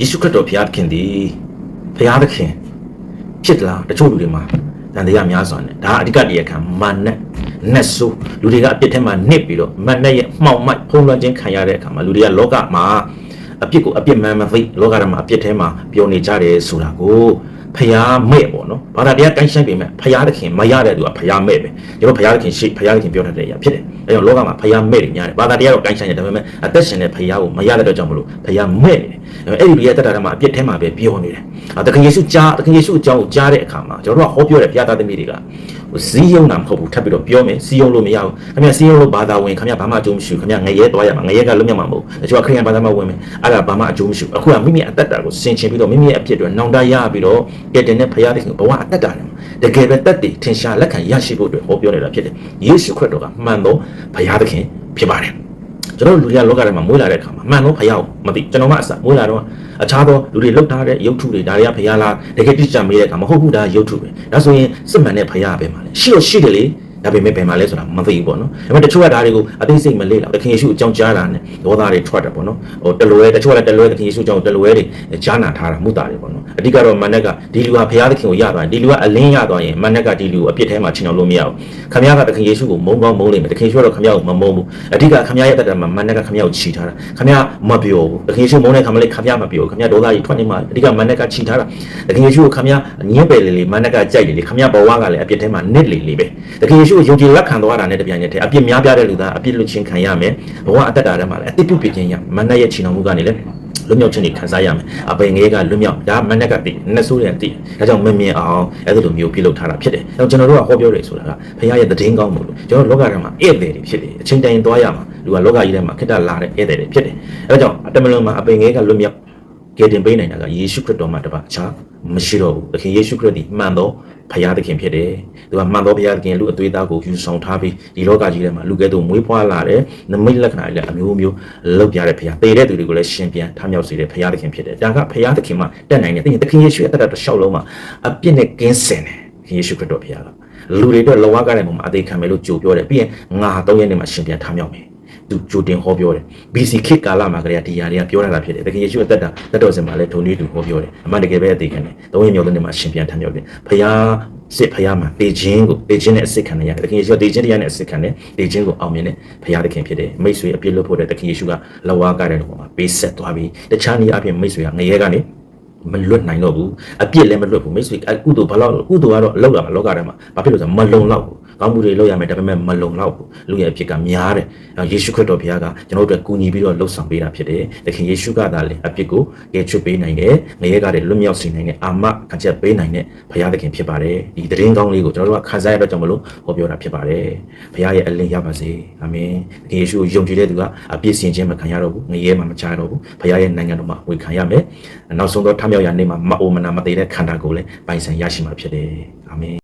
ယေရှုခရစ်တော်ဘုရားသခင်သည်ဘုရားသခင်ဖြစ်လားတချို့လူတွေမှာတန်တရားများစွာနဲ့ဒါအဓိကတရားခံမာနနတ်ဆိုးလူတွေကအပြစ်ထဲမှာနစ်ပြီးတော့မာနရဲ့မှောင်မိုက်ဖုံးလွှမ်းခြင်းခံရတဲ့အခါမှာလူတွေကလောကမှာအပြစ်ကိုအပြစ်မှန်မသိလောကထဲမှာအပြစ်ထဲမှာပျော်နေကြတယ်ဆိုတာကိုဖျားမဲ့ပေါ့နော်ဘာသာတရားကိုင်းဆိုင်ပေမဲ့ဖျားသခင်မရတဲ့သူကဖျားမဲ့ပဲကျွန်တော်ဖျားသခင်ရှိဖျားသခင်ပြောတတ်တဲ့အရာဖြစ်တယ်အဲကြောင့်လောကမှာဖျားမဲ့နေညာတယ်ဘာသာတရားတော့ကိုင်းဆိုင်တယ်ဒါပေမဲ့အသက်ရှင်တဲ့ဖျားကိုမရတဲ့အတွက်ကြောင့်မလို့ဖျားမဲ့နေတယ် အဲ့ဒီလူရဲ့တက်တာထဲမှာအပြစ်ထဲမှာပဲပြောနေတယ်အဲတခင်ယေရှုကြားတခင်ယေရှုအကြောင်းကိုကြားတဲ့အခါမှာကျွန်တော်တို့ကဟောပြောတဲ့ဘုရားသားသမီးတွေကဟိုစီးယုံတာမဟုတ်ဘူးထပ်ပြီးတော့ပြောမယ်စီးယုံလို့မရဘူးခင်ဗျစီးယုံလို့ဘာသာဝင်ခင်ဗျဘာမှအကျိုးမရှိဘူးခင်ဗျငရဲသွားရမှာငရဲကလွတ်မြောက်မှာမဟုတ်ဘူးတချို့ကခရိယန်ဘာသာမှာဝင်မယ်အဲ့ဒါဘာမှအကျိုးမရှိဘူးအခုကမိမိအသက်တာကိုဆင်ခြင်ပြီးတော့မိမိရဲ့အဖြစ်တွေနောင်တရပြီးတော့ကဲတင်တဲ့ဘုရားသခင်ဘဝအသက်တာတွေမှာတကယ်ပဲတက်တည်ထင်ရှားလက်ခံရရှိဖို့အတွက်ဟောပြောနေတာဖြစ်တယ်ယေရှုခရစ်တော်ကမှန်သောဘုရားသခင်ဖြစ်ပါတယ် ကျွန်တော်တို့လူတွေကလောကထဲမှာမွေးလာတဲ့အခါမှာမှန်တော့ဘုရားကိုမသိကျွန်တော်မှအစမွေးလာတော့အခြားသောလူတွေလောက်ထားတဲ့ရုပ်ထုတွေဒါတွေကဘုရားလားတကယ်တိကျမေးတဲ့အခါမဟုတ်ဘူးဒါရုပ်ထုပဲဒါဆိုရင်စစ်မှန်တဲ့ဘုရားပဲမှာလေရှိတော့ရှိတယ်လေ ဒါပေမဲ့ဘယ်မှာလဲဆိုတာမသိဘူးပေါ့နော်ဒါပေမဲ့တချို့ကဒါတွေကိုအသိစိတ်မလေးလာသခင်ယေရှုအကြောင်းကြားတာနဲ့ဒေါသတွေထွက်တယ်ပေါ့နော်ဟိုတလွဲတချို့ကလည်းတလွဲသခင်ယေရှုအကြောင်းတလွဲတွေကြားနာထားတာမုတာတွေပေါ့နော်အဓိကတော့မန်နက်ကဒီလူကဘုရားသခင်ကိုရသွားရင်ဒီလူကအလင်းရသွားရင်မန်နက်ကဒီလူကိုအပြစ်ထဲမှာချင်အောင်လို့မရဘူးခမရကသခင်ယေရှုကိုမုန်းကောင်းမုန်းလိမ့်မယ်သခင်ယေရှုကတော့ခမရကိုမမုန်းဘူးအဓိကခမရရဲ့တက်တာမှာမန်နက်ကခမရကိုချီထားတာခမရမပြောဘူးသခင်ယေရှုမုန်းတဲ့ခမလေးခမရမပြောဘူးခမရဒေါသကြီးထွက်နေမှာအဓိကမန်နက်ကချီထားတာသခင်ယေရှုကိုခမရညင်းပယ်လေလေမန်နက်ကကြိုက်လေလေခမရဘဝကလည်းအပြစ်ထဲမှာနစ်လေလေပဲသခင်ယေရှုကိုယုံကြည်လက်ခံသွားတာနဲ့တပြိုင်နက်တည်းအပြစ်များပြားတဲ့လူသားအပြစ်လွတ်ခြင်းခံရမယ်ဘဝအသက်တာထဲမှာလည်းအတိတ်ပြုပြင်ခြင်းရမန်နက်ရဲ့ချီနှောင်မှုကနေလည်းလွတ်မြောက်ခြင်းတွေခံစားရမယ်အပင်ငယ်ကလွတ်မြောက်ဒါမန်နက်ကတည်နှစ်ဆိုးရတည်ဒါကြောင့်မမြင်အောင်အဲ့လိုမျိုးပြုလုပ်ထားတာဖြစ်တယ်အဲကျွန်တော်တို့ကဟောပြောတယ်ဆိုတာကဘုရားရဲ့သတင်းကောင်းမှုလို့ကျွန်တော်လောကထဲမှာဧည့်သည်တွေဖြစ်တယ်အချိန်တိုင်းသွားရမှာလူကလောကကြီးထဲမှာခိတ္တလာတဲ့ဧည့်သည်တွေဖြစ်တယ်အဲဒါကြောင့်အတမလွန်မှာအပင်ငယ်ကလွတ်မြောက် ကယ်တင်ပေးနိုင်တာကယေရှုခရစ်တော်မှာတပါအခြားမရှိတော့ဘူးသခင်ယေရှုခရစ်သည်မှန်သောဖရာသခင်ဖြစ်တယ်။သူကမှန်သောဖရာသခင်လူအသွေးသားကိုယူဆောင်ထားပြီးဒီလောကကြီးထဲမှာလူကဲ့သို့မွေးဖွားလာတဲ့နမိတ်လက္ခဏာတွေလည်းအမျိုးမျိုးလောက်ပြတဲ့ဖရာ။တည်တဲ့သူတွေကိုလည်းရှင်ပြန်ထမြောက်စေတဲ့ဖရာသခင်ဖြစ်တယ်။ဒါကဖရာသခင်မှာတက်နိုင်တယ်။သခင်ယေရှုရဲ့အသက်တာတစ်လျှောက်လုံးမှာအပြစ်နဲ့ကင်းစင်တယ်။ယေရှုခရစ်တော်ဖရာကလူတွေအတွက်လောကကတဲ့ပုံမှာအသေးခံမယ်လို့ကြိုပြောတယ်။ပြီးရင်ငါ၃ရက်နေမှာရှင်ပြန်ထမြောက်မယ်။ သူကြိုတင်ဟောပြောတယ် BC ခေတ်ကာလမှာကလေးကဒီຢာတွေကပြောရတာဖြစ်တယ်တကယ်ယေရှုအသက်တာတက်တော်စင်မှာလည်းထုံနည်းတူဟောပြောတယ်အမှန်တကယ်ပဲအသေးခံတယ်သုံးရင်မြောက်တဲ့နေ့မှာရှင်ပြန်ထမြောက်တယ်ဖယားစစ်ဖယားမှာတေခြင်းကိုတေခြင်းနဲ့အစစ်ခံရတယ်တကယ်ယေရှုတေခြင်းတရားနဲ့အစစ်ခံတယ်တေခြင်းကိုအောင်မြင်တဲ့ဖယားသခင်ဖြစ်တယ်မိတ်ဆွေအပြစ်လွတ်ဖို့တဲ့တခင်ယေရှုကလဝါကတဲ့ပုံမှာပေးဆက်သွားပြီးတခြားနည်းအပြင်မိတ်ဆွေကငရဲကနေ မလွတ်နိုင်တော့ဘူးအပြစ်လည်းမလွတ်ဘူးမိတ်ဆွေအကုသိုလ်ဘာလို့ကုသိုလ်ကတော့လောက်လာမှာလောကထဲမှာဘာဖြစ်လို့ဆိုမလုံလောက်ဘူးကောင်းမှုတွေလုပ်ရမယ်ဒါပေမဲ့မလုံလောက်ဘူးလူရဲ့အဖြစ်ကများတယ်ယေရှုခရစ်တော်ဘုရားကကျွန်တော်တို့အတွက်ကူညီပြီးတော့လှုပ်ဆောင်ပေးတာဖြစ်တယ်သခင်ယေရှုကသာလေအပြစ်ကိုကယ်ချွတ်ပေးနိုင်တယ်ငရဲကလည်းလွတ်မြောက်စေနိုင်တဲ့အာမခံချက်ပေးနိုင်တဲ့ဘုရားသခင်ဖြစ်ပါတယ်ဒီသတင်းကောင်းလေးကိုကျွန်တော်တို့ကခံစားရတဲ့ကြောင့်မလို့ဟောပြောတာဖြစ်ပါတယ်ဘုရားရဲ့အလင်းရပါစေအာမင်သခင်ယေရှုကိုယုံကြည်တဲ့သူကအပြစ်စင်ခြင်းမခံရတော့ဘူးငရဲမှာမချတော့ဘူးဘုရားရဲ့နိုင်ငံတော်မှာဝေခံရမယ်နောက်ဆုံးတော့ထမြောက်ရနေ့မှာမအိုမနာမသေးတဲ့ခန္ဓာကိုယ်လည်းပိုင်ဆိုင်ရရှိမှာဖြစ်တယ်အာမင်